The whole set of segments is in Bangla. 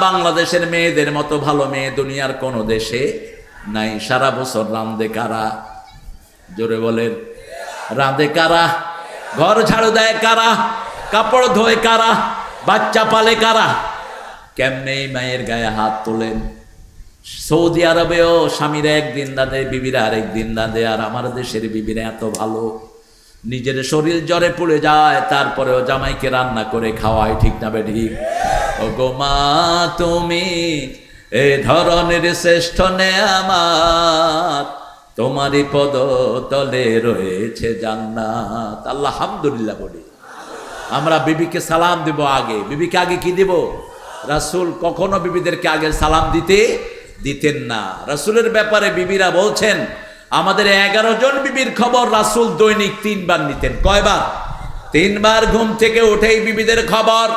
বাংলাদেশের মেয়েদের মতো ভালো মেয়ে দুনিয়ার কোনো দেশে নাই। সারা বছর রান্দে কারা? জোরে বলেন। রাঁধে কারা? ঘর ঝাড়ু দেয় কারা? কাপড় ধোয় কারা? বাচ্চা পালে কারা? কেমনে মায়ের গায়ে হাত তোলেন? সৌদি আরবেও স্বামীরা একদিন দাদে বিবিরা আরেক দিন দাদে আর আমার দেশের বিবিরা এত ভালো। নিজের শরীর জ্বরে পড়ে যায়, তারপরেও জামাইকে রান্না করে খাওয়ায়, ঠিক না বে ঠিক? ও গো মা, তুমি এ ধরনের শ্রেষ্ঠ নে আমার তোমারই পদ তলে রয়েছে জান্নাত। আল্লাহ হামদুলিল্লাহ বলি। আমরা বিবিকে সালাম দেব আগে। বিবিকে আগে কি দেব? রাসূল কখনো বিবিদেরকে আগে সালাম দিতে দিতেন না। রাসূলের ব্যাপারে বিবিরা বলছেন, আমাদের এগারো জন বিবির খবর রাসূল দৈনিক তিনবার নিতেন। কয়বার? তিনবার ঘুম থেকে উঠেই বিবিদের খবর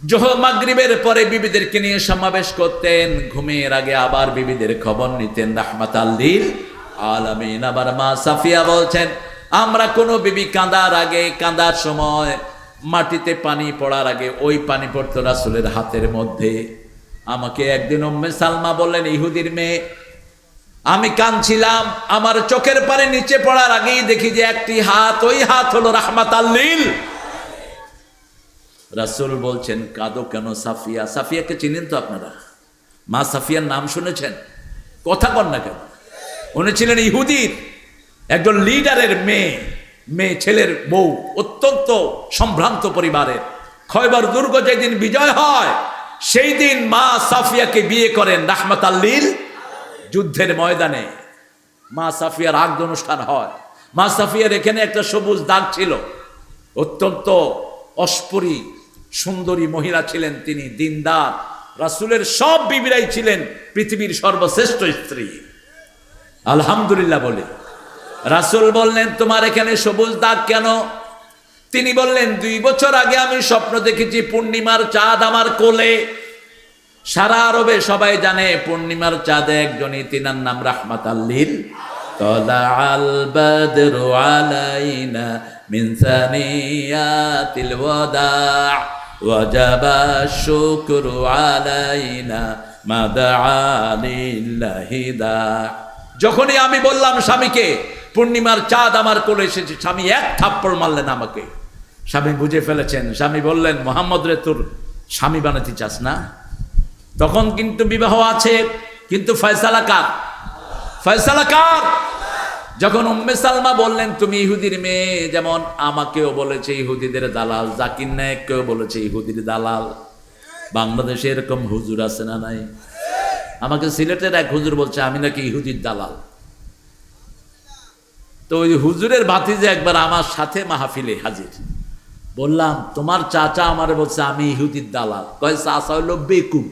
জোহ মাগরিবের পরে বিবিদেরকে নিয়ে সমাবেশ করতেন, ঘুমের আগে আবার বিবিদের খবর নিতেন, রাহমাত আল্লিল আলামিন। আবার মা সাফিয়া বলছেন, আমরা কোনো বিবি কাঁদার আগে, কাঁদার সময় মাটিতে পানি পড়ার আগে ওই পানি পড়তো রাসুলের হাতের মধ্যে। আমাকে একদিন উম্মে সালমা বললেন, ইহুদির মেয়ে, আমি কাঁদছিলাম, আমার চোখের পানি নিচে পড়ার আগেই দেখি যে একটি হাত, ওই হাত হলো রাহমাত আল্লিল। রাসুল বলছেন, কাদো কেন সাফিয়া? সাফিয়াকে চিনেন তো আপনারা? মা সাফিয়ার নাম শুনেছেন? কথা কন না কেন? উনি ছিলেন ইহুদির, একজন লিডারের মেয়ে মেয়ে ছেলের বউ, অত্যন্ত সম্ভ্রান্ত পরিবারের। খয়বার দুর্গ যেদিন বিজয় হয় সেই দিন মা সাফিয়াকে বিয়ে করেন রাহমাত আল্লিল যুদ্ধের ময়দানে। মা সাফিয়ার আগদ অনুষ্ঠান হয়। মা সাফিয়ার এখানে একটা সবুজ দাগ ছিল, অত্যন্ত অস্পরি সুন্দরী মহিলা ছিলেন তিনি, দিনদার। রাসুলের সব বিবিরাই ছিলেন পৃথিবীর সর্বশ্রেষ্ঠ স্ত্রী। আলহামদুলিল্লাহ বলে। রাসুল বললেন, তোমার এখানে সবুজ দাগ কেন? তিনি বললেন, দুই বছর আগে আমি স্বপ্ন দেখেছি পূর্ণিমার চাঁদ আমার কোলে। সারা আরবে সবাই জানে, পূর্ণিমার চাঁদে একজনই, তিনার নাম রাহমাত আল্লিল তলা আল বদরু আলাইনা মিন সানিয়াতিল ওয়াদা وجب الشكر علينا ما دعا لله داع যখনই আমি বললাম স্বামীকে পূর্ণিমার চাঁদ আমার কোলে এসেছে স্বামী এক থাপ্পড় মারলেন আমাকে স্বামী বুঝে ফেলেছেন স্বামী বললেন মোহাম্মদ রে তোর স্বামী বানাতে চাস না তখন কিন্তু বিবাহ আছে কিন্তু ফয়সালা কার ফয়সালা কার? যখন উম্মে সালমা বললেন, তুমি ইহুদির মেয়ে, যেমন আমাকেও বলেছে ইহুদিদের দালাল, জাকির নায়ককেও বলেছে ইহুদির দালাল। বাংলাদেশে এরকম হুজুর আছে না নাই? আমাকে সিলেটের এক হুজুর বলছে, আমি নাকি ইহুদির দালাল। তো ওই হুজুরের ভাতিজে একবার আমার সাথে মাহফিলে হাজির। বললাম, তোমার চাচা আমার বলছে, আমি ইহুদির দালাল। কয়, চাচা হইল বেকুব।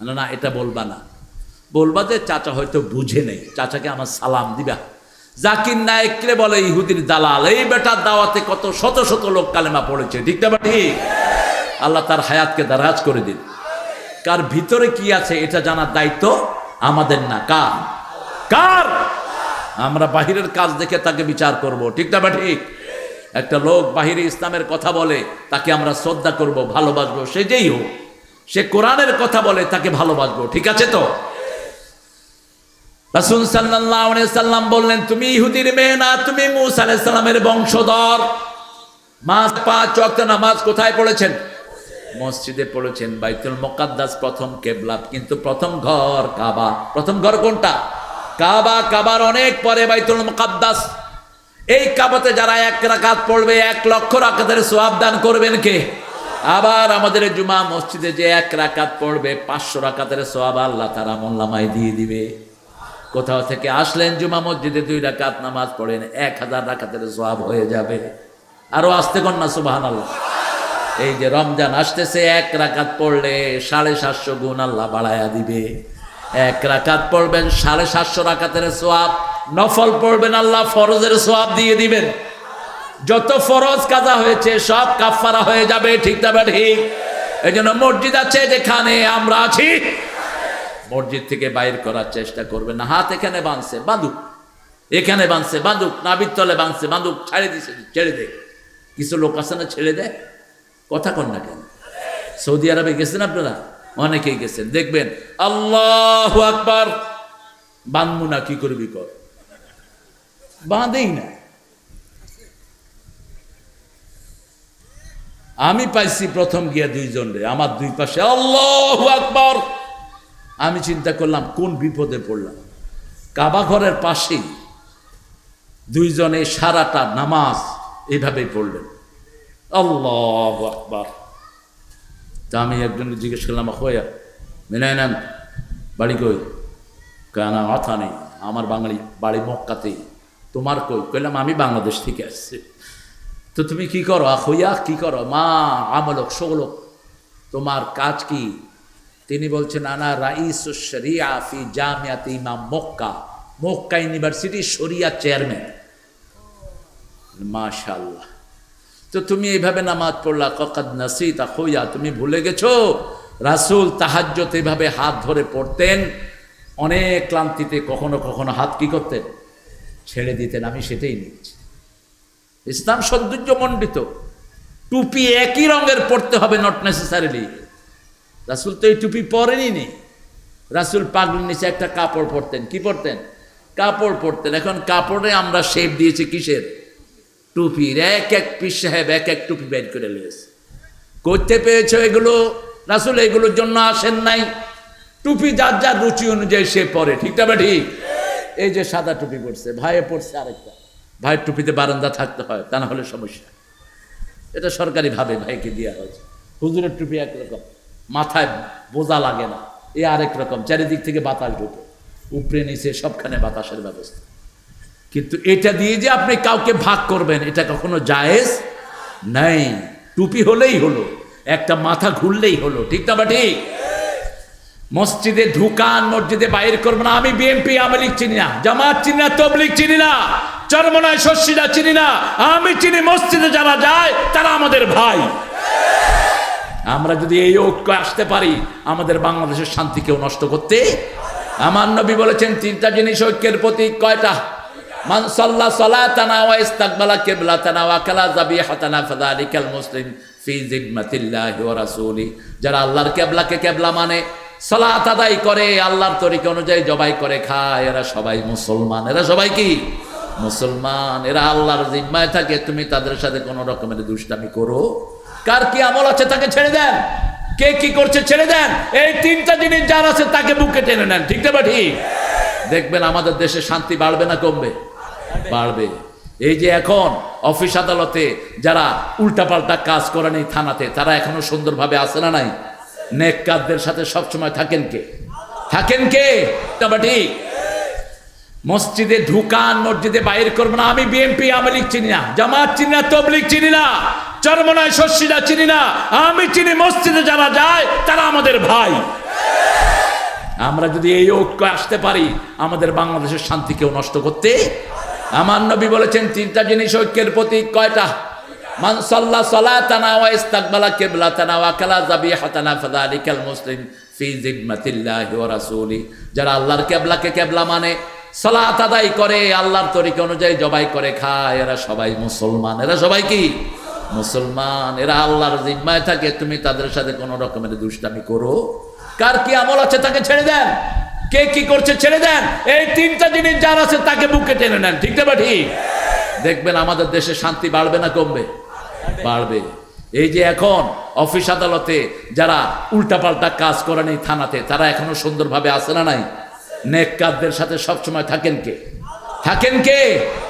না, এটা বলবা না। বলবা যে চাচা হয়তো বুঝে নেই। চাচাকে আমার সালাম দিবা। জাকির নায়ককে বলে, ইহুদির দালাল, এই বেটার দাওয়াতে কত শত শত লোক কালেমা পড়েছে। ঠিক না ঠিক? আল্লাহ তার হায়াতকে দারাজ করে দিন। কার ভিতরে কি আছে এটা জানার দায়িত্ব আমাদের না। কার? কার? আমরা বাহিরের কাজ দেখে তাকে বিচার করব। ঠিক না ঠিক? একটা লোক বাহিরে ইসলামের কথা বলে, তাকে আমরা শ্রদ্ধা করব, ভালোবাসবো। সে যেই হোক, সে কোরআনের কথা বলে, তাকে ভালোবাসবো। ঠিক আছে তো? রাসুল সাল্লাহ সাল্লাম বললেন, তুমি ইহুদির মেয়ে না, তুমি মুসা আলাইসাল্লামের বংশধর। মাস পাঁচ ওয়াক্ত নামাজ কোথায় পড়েছেন? মসজিদে পড়েছেন বাইতুল মোকাদ্দাস প্রথম কেবলা কিন্তু প্রথম ঘর কাবা। প্রথম ঘর কোনটা? কাবা, কাবার অনেক পরে বাইতুল মোকাদ্দাস। এই কাবাতে যারা এক রাকাত পড়বে, এক লক্ষ রাকাতের সোয়াব দান করবেন কে? আবার আমাদের জুমা মসজিদে যে এক রাকাত পড়বে, পাঁচশো রাকাতের সোয়াব আল্লাহ তারা মোল্লামাই দিয়ে দিবে। কোথাও থেকে আসলেন জুমা মসজিদে দুই রাকাত নামাজ পড়েন, এক হাজার রাকাতের সোয়াব হয়ে যাবে। আরও আসতে কন্যা সুবাহান আল্লাহ এই যে রমজান আসতেছে, এক রাকাত পড়লে সাড়ে সাতশো গুণ আল্লাহ বাড়ায়া দিবে। এক রাকাত পড়বেন, সাড়ে সাতশো রাকাতের সোয়াব নফল পড়বেন, আল্লাহ ফরজের সোয়াব দিয়ে দিবেন। যত ফরজ কাজা হয়েছে, সব কাফারা হয়ে যাবে, ঠিক তবে ঠিক? এই জন্য মসজিদ আছে যেখানে আমরা আছি। মসজিদ থেকে বাইর করার চেষ্টা করবে না। হাত এখানে বাঁধছে, বাঁধুক। এখানে বাঁধছে, বাঁধুক। নাবির তলে বাঁধছে, বাঁধুক। ছাড়ে দিছে, ছেড়ে দে। কিছু লোক আছে না, ছেড়ে দে। কথা কন না কেন? সৌদি আরবে গেছেন আপনারা? অনেকেই গেছেন। দেখবেন, আল্লাহ আকবার। বাঁধবো না, কি করবি কর? বাঁধেই না। আমি পাইছি প্রথম গিয়া দুইজন রে। আমার দুই পাশে আল্লাহ আকবার। আমি চিন্তা করলাম, কোন বিপদে পড়লাম? কাবা ঘরের পাশেই দুইজনে সারাটা নামাজ এইভাবেই পড়লেন। আল্লাহ আকবার। তা আমি একজনকে জিজ্ঞেস করলাম হইয়া মেনে নেন বাড়ি কই? কেন মাথা নেই আমার বাঙালি বাড়ি মক্কাতেই। তোমার কই? কইলাম, আমি বাংলাদেশ থেকে আসছি। তো তুমি কি করো? হইয়া কি করো? মা, আমলক সগলক তোমার কাজ কি? তিনি বলছেন, আনা রাইস শরিয়া ফি জামিয়াত ইমাম মক্কা। মক্কা ইউনিভার্সিটি শরিয়া চেয়ারম্যান। মাশাল্লাহ তো তুমি এইভাবে নামাজ পড়লা ককাদ নাসিতা হইয়া তুমি ভুলে গেছো? রাসূল তাহাজ্জত এভাবে হাত ধরে পড়তেন, অনেক ক্লান্তিতে কখনো কখনো হাত কি করতেন? ছেড়ে দিতেন, আমি সেটাই নিচ্ছি। ইসলাম সৌন্দর্য মণ্ডিত টুপি একই রঙের পড়তে হবে নট নেসেসারিলি রাসুল তো এই টুপি পরেনি নি। রাসুল পাগল নিচে একটা কাপড় পরতেন। কি পরতেন? কাপড় পরতেন। এখন কাপড়ে আমরা শেপ দিয়েছি কিসের? টুপির। এক এক পিস সাহেব এক এক টুপি বের করে লিয়েছে করতে পেয়েছ এগুলো? রাসুল এগুলোর জন্য আসেন নাই। টুপি যার যার রুচি অনুযায়ী সে পরে। ঠিক তবে ঠিক? এই যে সাদা টুপি পড়ছে ভাইয়ে পড়ছে আরেকটা। ভাইয়ের টুপিতে বারান্দা থাকতে হয়, তা না হলে সমস্যা। এটা সরকারি ভাবে ভাইকে দেওয়া হয়েছে। হুজুরের টুপি একরকম। মাথায় বোঝা লাগে না। এ আরেক রকম, চারিদিক থেকে বাতাস ঢুকে। উপরে, নিচে, সবখানে বাতাসের ব্যবস্থা। কিন্তু এটা দিয়ে যে আপনি কাউকে ভাগ করবেন, এটা কখনো জায়েজ নাই। টুপি হলেই হলো, একটা মাথা ঘুরলেই হলো, ঠিক না বা ঠিক? মসজিদে ঢুকান, মসজিদে বাইর করব না, আমি বিএনপি আমলিক চিনি না, জামাত চিনি না তবলিক চিনি না, চরমনায় শস্যিরা চিনি না, আমি চিনি মসজিদে যারা যায়, তারা আমাদের ভাই। আমরা যদি এই ঐক্য আসতে পারি, আমাদের বাংলাদেশের শান্তি কেউ নষ্ট করতে আমার নবী বলেছেন, তিনটা জিনিস ঐক্যের প্রতীক কয়টা? ইস্তাকবালা মুসলিম যারা আল্লাহর কিবলাকে কিবলা মানে করে, আল্লাহর অনুযায়ী জবাই করে খায়, এরা সবাই মুসলমান। এরা সবাই কি? মুসলমান, এরা আল্লাহর জিম্মায় থাকে, তুমি তাদের সাথে কোনো রকমের দুষ্টামি করো। কার কি আমল আছে তাকে ছেড়ে দেন? কে কি করছে ছেড়ে দেন? এই তিনটা জিনিস যার আছে তাকে বুকে টেনে নেন, ঠিক না দেখবেন আমাদের দেশে শান্তি বাড়বে না কমবে? বাড়বে। এই যে এখন অফিস আদালতে যারা উল্টাপাল্টা কাজ করে নেই থানাতে, তারা এখনও সুন্দরভাবে আসে না নাই? নেককারদের সাথে সবসময় থাকেন কে? থাকেন কে? ঠিক মসজিদে ঢুকান, মসজিদে বাইর করব না। আমি বিএনপি আমলিক চিনি না। জামাত চিনি না তবলিক চিনি না। চরমনায় শস্যিরা চিনি না। আমি চিনি মসজিদে যারা যায়, তারা আমাদের ভাই। আমরা যদি এই ঐক্য আসতে পারি, আমাদের বাংলাদেশের শান্তি কেউ নষ্ট করতে? আমার নবী বলেছেন, তিনটা জিনিস ঐক্যের প্রতীক কয়টা? ইস্তাকবালা ওয়া রাসূলি। যারা আল্লাহর কিবলাকে কেবলা মানে সালাত আদায় করে, আল্লাহর তরিকা অনুযায়ী জবাই করে খায়। এরা সবাই মুসলমান। এরা সবাই কি? মুসলমান। এরা আল্লাহর জিম্মায় থাকে। তুমি তাদের সাথে কোনো রকমের দুষ্টামি করো। কার কি আমল আছে তাকে ছেড়ে দেন? কে কি করছে ছেড়ে দেন? এই তিনটা জিনিস যার আছে তাকে বুকে টেনে নেন। ঠিক না ঠিক? দেখবেন আমাদের দেশে শান্তি বাড়বে না কমবে? বাড়বে। এই যে এখন অফিস আদালতে যারা উল্টাপাল্টা কাজ করেনি থানাতে, তারা এখনও সুন্দরভাবে আসে না নাই? নেককারদের সাথে সবসময় থাকেন কে? থাকেন কে?